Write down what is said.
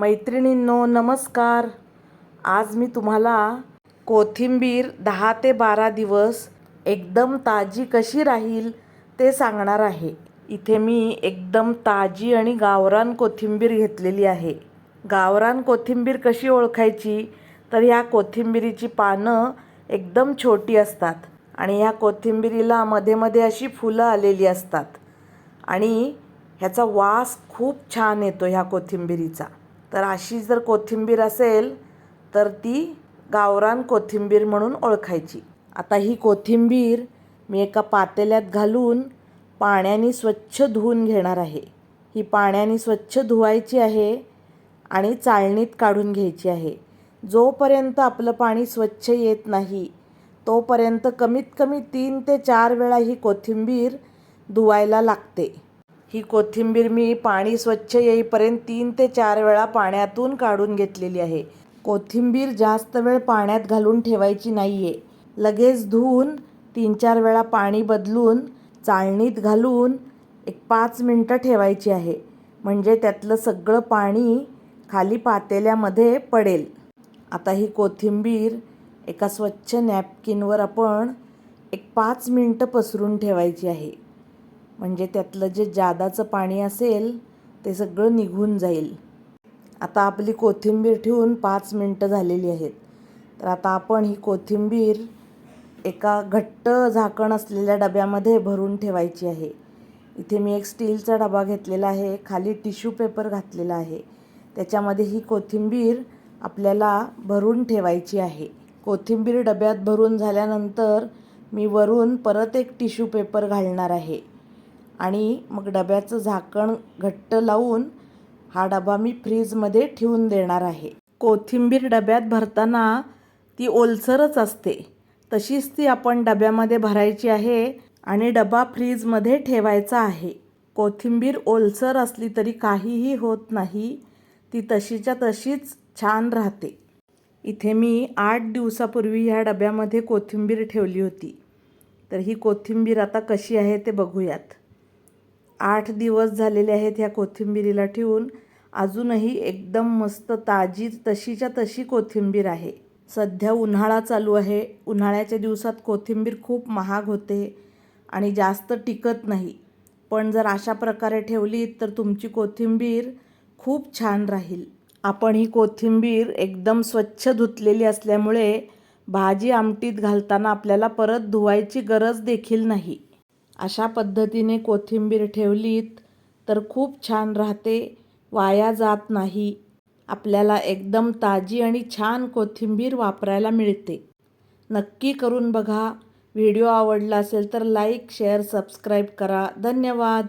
मैत्रिणींनो नमस्कार. आज मी तुम्हाला कोथिंबीर दहा ते बारा दिवस एकदम ताजी कशी राहील ते सांगणार आहे. इथे मी एकदम ताजी आणि गावरान कोथिंबीर घेतलेली आहे. गावरान कोथिंबीर कशी ओळखायची? तर ह्या कोथिंबीरीची पानं एकदम छोटी असतात आणि ह्या कोथिंबीरीला मध्ये मध्ये अशी फुलं आलेली असतात. आणि ह्याचा वास खूप छान येतो ह्या कोथिंबीरीचा. तर अशी जर कोथिंबीर असेल तर ती गावरान कोथिंबीर म्हणून ओळखायची. आता ही कोथिंबीर मी एका पातेल्यात घालून पाण्याने स्वच्छ धुवून घेणार आहे. ही पाण्याने स्वच्छ धुवायची आहे आणि चाळणीत काढून घ्यायची आहे. जोपर्यंत आपलं पाणी स्वच्छ येत नाही तोपर्यंत कमीत कमी तीन ते चार वेळा ही कोथिंबीर धुवायला लागते. ही कोथिंबीर मी पाणी स्वच्छ येईपर्यंत तीन ते चार वेळा पाण्यातून काढून घेतलेली आहे. कोथिंबीर जास्त वेळ पाण्यात घालून ठेवायची नाही आहे लगेच धुवून तीन चार वेळा पाणी बदलून चाळणीत घालून एक पाच मिनटं ठेवायची आहे. म्हणजे त्यातलं सगळं पाणी खाली पातेल्यामध्ये पडेल. आता ही कोथिंबीर एका स्वच्छ नॅपकिनवर आपण एक पाच मिनटं पसरून ठेवायची आहे. म्हणजे त्यातलं जे जादाचं पाणी असेल ते सगळं निघून जाईल. आता आपली कोथिंबीर ठेवून पाच मिनटं झालेली आहेत. तर आता आपण ही कोथिंबीर एका घट्ट झाकण असलेल्या डब्यामध्ये भरून ठेवायची आहे. इथे मी एक स्टीलचा डबा घेतलेला आहे खाली टिश्यू पेपर घातलेला आहे. त्याच्यामध्ये ही कोथिंबीर आपल्याला भरून ठेवायची आहे. कोथिंबीर डब्यात भरून झाल्यानंतर मी वरून परत एक टिश्यू पेपर घालणार आहे. आणि मग डब्याचं झाकण घट्ट लावून हा डबा मी फ्रीजमध्ये ठेवून देणार आहे. कोथिंबीर डब्यात भरताना ती ओलसरच असते. तशीच ती आपण डब्यामध्ये भरायची आहे आणि डबा फ्रीजमध्ये ठेवायचा आहे. कोथिंबीर ओलसर असली तरी काहीही होत नाही. ती तशीच्या तशीच छान राहते. इथे मी आठ दिवसापूर्वी ह्या डब्यामध्ये कोथिंबीर ठेवली होती. तर ही कोथिंबीर आता कशी आहे ते बघूयात. आठ दिवस झालेले आहेत ह्या कोथिंबिरीला ठेवून. अजूनही एकदम मस्त ताजी तशीच्या तशी कोथिंबीर आहे. सध्या उन्हाळा चालू आहे. उन्हाळ्याच्या दिवसात कोथिंबीर खूप महाग होते आणि जास्त टिकत नाही. पण जर अशा प्रकारे ठेवली तर तुमची कोथिंबीर खूप छान राहील. आपण ही कोथिंबीर एकदम स्वच्छ धुतलेली असल्यामुळे भाजी आमटीत घालताना आपल्याला परत धुवायची गरज देखील नाही. अशा पद्धतीने कोथिंबीर ठेवलीत तर खूप छान राहते वाया जात नाही. आपल्याला एकदम ताजी आणि छान कोथिंबीर वापरायला मिळते. नक्की करून बघा. व्हिडिओ आवडला असेल तर लाईक शेअर सबस्क्राईब करा. धन्यवाद.